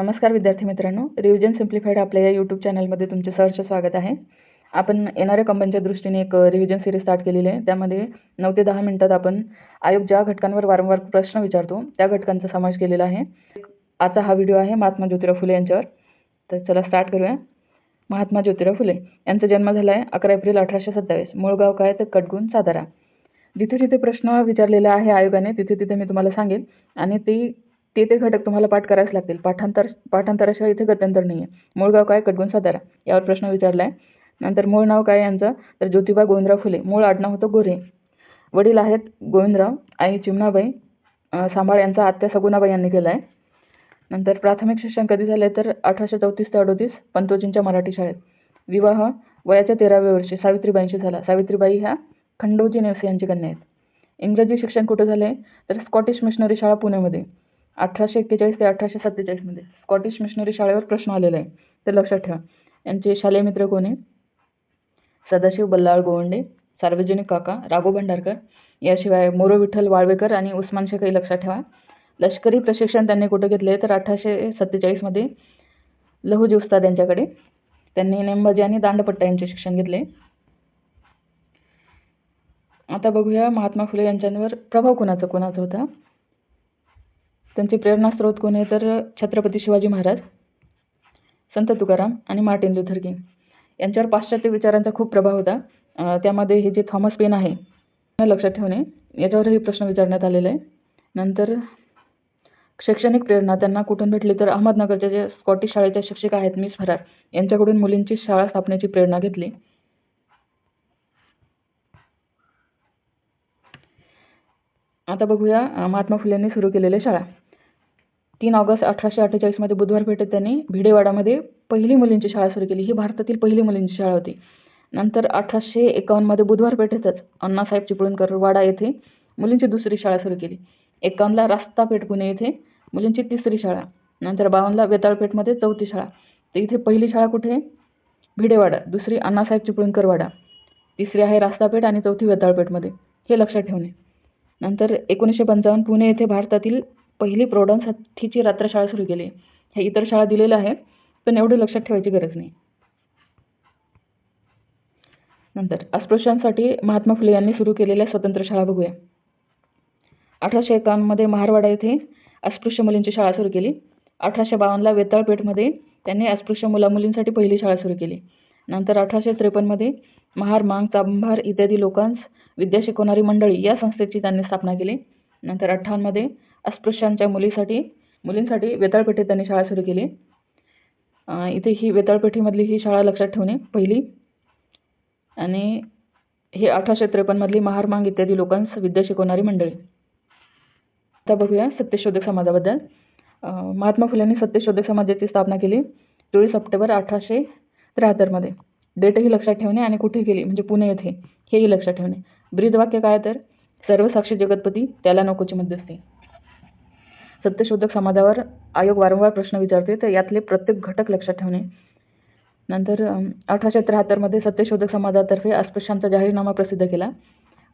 नमस्कार विद्यार्थी मित्रांनो. रिव्हिजन सिम्प्लिफाईड आपल्या या यूट्यूब चॅनलमध्ये तुमचे सहर्ष स्वागत आहे. आपण येणाऱ्या कंपनीच्या दृष्टीने एक रिव्हिजन सिरीज स्टार्ट केलेली आहे. त्यामध्ये नऊ ते दहा मिनिटात आपण आयोग ज्या घटकांवर वारंवार प्रश्न विचारतो त्या घटकांचा समावेश केलेला आहे. आजचा हा व्हिडिओ आहे महात्मा ज्योतिराव फुले यांच्यावर. तर चला स्टार्ट करूया. महात्मा ज्योतिराव फुले यांचा जन्म झाला आहे अकरा एप्रिल अठराशे सत्तावीस. मूळगाव काय तर कटगुण सातारा. जिथे जिथे प्रश्न विचारलेला आहे आयोगाने तिथे तिथे मी तुम्हाला सांगेन. आणि ती ते ते घटक तुम्हाला पाठ करावेच लागतील. पाठांतर पाठांतराशिवाय इथे गत्यंतर नाही आहे मूळ गाव काय? कटगुण सातारा. यावर प्रश्न विचारला आहे नंतर मूळ नाव काय यांचं? तर ज्योतिबा गोविंदराव फुले. मूळ आडनाव होतं गोरे. वडील आहेत गोविंदराव आई चिमणाबाई सांभाळ यांचा आत्या सगुणाबाई यांनी केला आहे नंतर प्राथमिक शिक्षण कधी झाले तर अठराशे चौतीस ते अडोतीस पंतोजींच्या मराठी शाळेत. विवाह वयाच्या तेराव्या वर्षी सावित्रीबाईंशी झाला. सावित्रीबाई ह्या खंडोजी नेवसे यांची कन्या आहेत. इंग्रजी शिक्षण कुठं झाले तर स्कॉटिश मिशनरी शाळा पुण्यामध्ये. अठराशे एक्केचाळीस ते अठराशे सत्तेचाळीसमध्ये स्कॉटिश मिशनरी शाळेवर प्रश्न आलेला आहे. ते लक्षात ठेवा. यांचे शालेय मित्र कोण आहे? सदाशिव बल्लाळ गोवंडे सार्वजनिक काका राघो भंडारकर याशिवाय मोरो विठ्ठल वाळवेकर आणि उस्मान शेखही लक्षात ठेवा. लष्करी प्रशिक्षण त्यांनी कुठं घेतले तर अठराशे सत्तेचाळीसमध्ये लहुजी उस्ताद यांच्याकडे. त्यांनी नेमबाजी आणि दांडपट्टा यांचे शिक्षण घेतले. आता बघूया महात्मा फुले यांच्यावर प्रभाव कोणाचा? कोणाचा होता? त्यांचे प्रेरणास्रोत कोण आहे? तर छत्रपती शिवाजी महाराज संत तुकाराम आणि मार्टिन लुथर किंग. यांच्यावर पाश्चात्य विचारांचा खूप प्रभाव होता. त्यामध्ये हे जे थॉमस पेन आहे लक्षात ठेवणे याच्यावरही प्रश्न विचारण्यात आलेला आहे. नंतर शैक्षणिक प्रेरणा त्यांना कुठून भेटली? तर अहमदनगरच्या जे स्कॉटिश शाळेच्या शिक्षिका आहेत मिस फरार यांच्याकडून मुलींची शाळा स्थापनेची प्रेरणा घेतली. आता बघूया महात्मा फुलेंनी सुरू केलेल्या शाळा. तीन ऑगस्ट अठराशे अठ्ठेचाळीसमध्ये बुधवार पेठेत त्यांनी भिडेवाडामध्ये पहिली मुलींची शाळा सुरू केली. ही भारतातील पहिली मुलींची शाळा होती. नंतर अठराशे एकावन्नमध्ये बुधवार पेठेतच अण्णासाहेब चिपळूणकर वाडा येथे मुलींची दुसरी शाळा सुरू केली. एकावन्नला रास्तापेठ पुणे येथे मुलींची तिसरी शाळा. नंतर बावन्नला वेताळपेठमध्ये चौथी शाळा. तर इथे पहिली शाळा कुठे? भिडेवाडा दुसरी अण्णासाहेब चिपळूणकर वाडा. तिसरी आहे रास्तापेठ आणि चौथी वेताळपेठमध्ये हे लक्षात ठेवणे. नंतर एकोणीसशे पंचावन्न पुणे येथे भारतातील पहिली प्रौढांसाठीची रात्रशाळा सुरू केली. ह्या इतर शाळा दिलेल्या आहेत पण एवढं लक्षात ठेवायची गरज नाही. नंतर अस्पृश्यांसाठी महात्मा फुले यांनी सुरू केलेल्या स्वतंत्र शाळा बघूया. अठराशे एकावन्नमध्ये महारवाडा येथे अस्पृश्य मुलींची शाळा सुरू केली. अठराशे बावन्नला वेताळपेठमध्ये त्यांनी अस्पृश्य मुलामुलींसाठी पहिली शाळा सुरू केली. नंतर अठराशे त्रेपन्नमध्ये महार मांग चांभार इत्यादी लोकांस विद्या शिकवणारी मंडळी या संस्थेची त्यांनी स्थापना केली. नंतर अठ्ठावन्नमध्ये अस्पृश्यांच्या मुलीसाठी मुलींसाठी वेताळपेठेत त्यांनी शाळा सुरू केली. इथे ही वेताळपेठीमधली ही शाळा लक्षात ठेवणे पहिली. आणि हे अठराशे त्रेपन्नमधली महारमांग इत्यादी लोकांस विद्या शिकवणारी मंडळी. आता बघूया सत्यशोधक समाजाबद्दल. महात्मा फुलेंनी सत्यशोधक समाजाची स्थापना केली चोवीस सप्टेंबर अठराशे त्र्याहत्तरमध्ये. डेटही लक्षात ठेवणे आणि कुठे केली म्हणजे पुणे येथे हेही लक्षात ठेवणे. ब्रीदवाक्य काय तर? सर्वसाक्षी जगतपती त्याला नकोची मध्यस्थी सत्यशोधक समाजावर आयोग वारंवार प्रश्न विचारते तर यातले प्रत्येक घटक लक्षात ठेवणे. नंतर अठराशे त्र्याहत्तरमध्ये सत्यशोधक समाजातर्फे अस्पृश्यांचा जाहीरनामा प्रसिद्ध केला.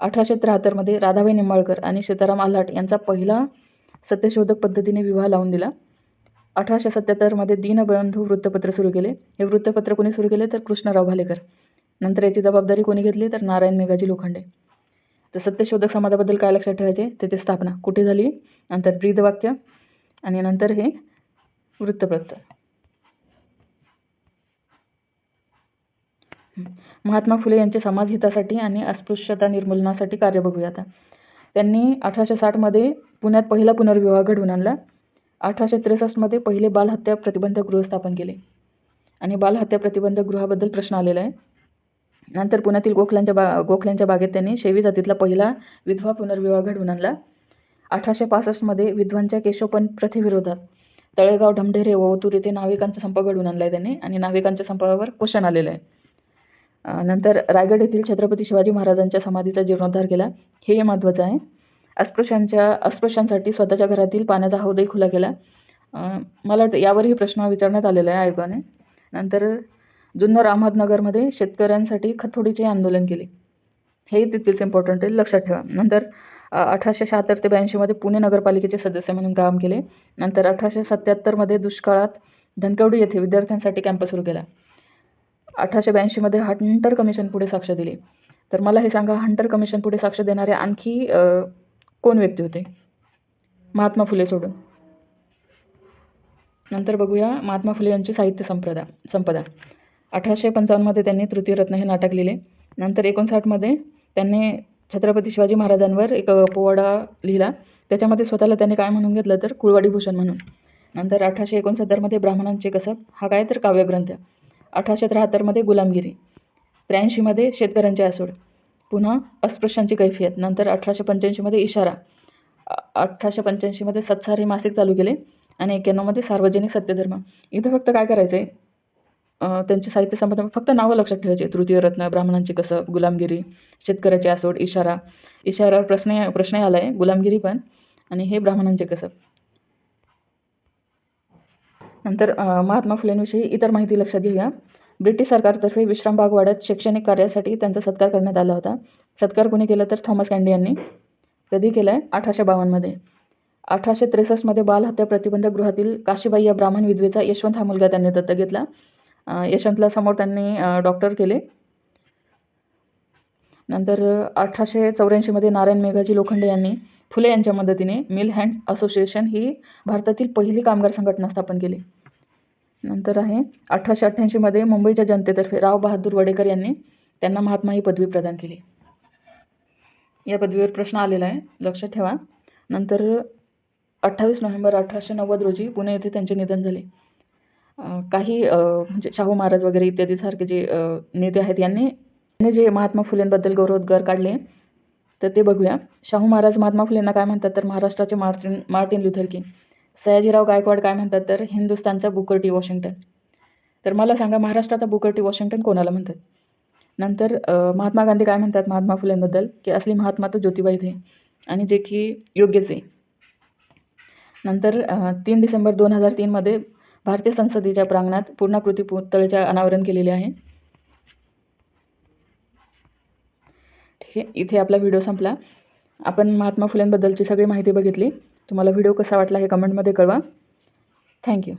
अठराशे त्र्याहत्तरमध्ये राधाबाई निंबाळकर आणि सीताराम आल्हाट यांचा पहिला सत्यशोधक पद्धतीने विवाह लावून दिला. अठराशे सत्याहत्तरमध्ये दीनबंधू वृत्तपत्र सुरू केले. हे वृत्तपत्र कोणी सुरू केले? तर कृष्णराव भालेकर. नंतर याची जबाबदारी कोणी घेतली? तर नारायण मेघाजी लोखंडे. तर सत्यशोधक समाजाबद्दल काय लक्षात ठेवायचे? त्याची स्थापना. कुठे झाली? नंतर ब्रीदवाक्य आणि नंतर हे वृत्तपत्र. महात्मा फुले यांचे समाजहितासाठी आणि अस्पृश्यता निर्मूलनासाठी कार्य बघूया आता. त्यांनी अठराशे साठमध्ये पुण्यात पहिला पुनर्विवाह घडवून आणला. अठराशे त्रेसष्टमध्ये पहिले बालहत्या प्रतिबंधक गृह स्थापन केले. आणि बालहत्या प्रतिबंधक गृहाबद्दल प्रश्न आलेला आहे. नंतर पुण्यातील गोखल्यांच्या बा गोखल्यांच्या बागेत त्यांनी शेवी जातीतला पहिला विधवा पुनर्विवाह घडवून आणला. अठराशे पासष्टमध्ये विधवांच्या केशवपण प्रथेविरोधात तळेगाव ढमढेरे व ओतूर येथे नाविकांचा संप घडवून आणला आहे त्यांनी आणि नाविकांच्या संपावर क्वेश्चन आलेलं आहे. नंतर रायगड येथील छत्रपती शिवाजी महाराजांच्या समाधीचा जीर्णोद्धार केला. हे महत्त्वाचं आहे. अस्पृश्यांच्या अस्पृश्यांसाठी स्वतःच्या घरातील पाण्याचा हौदही खुला केला. मला वाटतं यावरही प्रश्न विचारण्यात आलेला आहे आयोगाने. नंतर जुन्नर अहमदनगरमध्ये शेतकऱ्यांसाठी खतोडीचे आंदोलन केले. हे तितकेच इम्पॉर्टंट आहे लक्षात ठेवा. नंतर अठराशे शहात्तर ते ब्याऐंशीमध्ये पुणे नगरपालिकेचे सदस्य म्हणून काम केले. नंतर अठराशे सत्त्याहत्तरमध्ये दुष्काळात धनकवडी येथे विद्यार्थ्यांसाठी कॅम्पस सुरू केला. अठराशे ब्याऐंशीमध्ये हंटर कमिशन पुढे साक्ष दिली. तर मला हे सांगा हंटर कमिशन पुढे साक्ष देणारे आणखी कोण व्यक्ती होते? महात्मा फुले सोडून. नंतर बघूया महात्मा फुले यांची साहित्य संपदा संपदा. अठराशे पंचावन्नमध्ये त्यांनी तृतीयरत्न हे नाटक लिहिले. नंतर एकोणसाठमध्ये त्यांनी छत्रपती शिवाजी महाराजांवर एक पोवाडा लिहिला. त्याच्यामध्ये स्वतःला त्यांनी काय म्हणून घेतलं तर कुळवाडी भूषण म्हणून. नंतर अठराशे एकोणसत्तरमध्ये ब्राह्मणांचे कसब हा काय तर काव्यग्रंथ. अठराशे त्र्याहत्तरमध्ये गुलामगिरी. त्र्याऐंशीमध्ये शेतकऱ्यांचे आसूड. पुन्हा अस्पृश्यांची कैफियत. नंतर अठराशे पंच्याऐंशीमध्ये इशारा. अठराशे पंच्याऐंशीमध्ये सत्सार हे मासिक चालू केले आणि एक्याण्णवमध्ये सार्वजनिक सत्यधर्म. इथं फक्त काय करायचं आहे त्यांचे साहित्य संपादन फक्त नावं लक्षात ठेवायचे. तृतीय रत्न ब्राह्मणांची कसब गुलामगिरी शेतकऱ्याचे आसोड इशारा. इशारावर प्रश्न प्रश्न आला आहे गुलामगिरी पण. आणि हे ब्राह्मणांचे कसब. नंतर महात्मा फुलेंविषयी इतर माहिती लक्षात घेऊया. ब्रिटिश सरकारतर्फे विश्रामबाग वाड्यात शैक्षणिक कार्यासाठी त्यांचा सत्कार करण्यात आला होता. सत्कार कोणी केला तर थॉमस कॅन्डी यांनी. कधी केला आहे अठराशे बावन्नमध्ये अठराशे त्रेसष्टमध्ये बालहत्या प्रतिबंधक गृहातील काशीबाई या ब्राह्मण विधवेचा यशवंत हा मुलगा त्यांनी दत्तक घेतला. यशवंतला समोर त्यांनी डॉक्टर केले. नंतर अठराशे चौऱ्याऐंशीमध्ये नारायण मेघाजी लोखंडे यांनी फुले यांच्या मदतीने मिल हँड असोसिएशन ही भारतातील पहिली कामगार संघटना स्थापन केली. नंतर आहे अठराशे अठ्ठ्याऐंशीमध्ये मुंबईच्या जनतेतर्फे राव बहादूर वडेकर यांनी त्यांना महात्मा ही पदवी प्रदान केली. या पदवीवर प्रश्न आलेला आहे लक्षात ठेवा. नंतर अठ्ठावीस नोव्हेंबर अठराशे नव्वद रोजी पुणे येथे त्यांचे निधन झाले. काही म्हणजे शाहू महाराज वगैरे इत्यादी सारखे जे नेते आहेत यांनी यांनी जे महात्मा फुलेंबद्दल गौरवोद्गार काढले तर ते बघूया. शाहू महाराज महात्मा फुलेंना काय म्हणतात तर महाराष्ट्राचे Martin Martin Luther King. Sayajirao Gaikwad काय म्हणतात तर हिंदुस्थानचा बुकर टी वॉशिंग्टन. तर मला सांगा महाराष्ट्राचा बुकर टी वॉशिंग्टन कोणाला म्हणतात? नंतर महात्मा गांधी काय म्हणतात महात्मा फुलेंबद्दल? की असली महात्मा तर ज्योतिबाई थे आणि जे की योग्यच आहे नंतर तीन डिसेंबर दोन हजार तीनमध्ये भारतीय संसदेच्या प्रांगणात पूर्णाकृती पुतळ्याचे अनावरण केलेले आहे. ठीक आहे इथे आपला व्हिडिओ संपला. आपण महात्मा फुलेंबद्दलची सगळी माहिती बघितली. तुम्हाला व्हिडिओ कसा वाटला हे कमेंटमध्ये कळवा. थँक्यू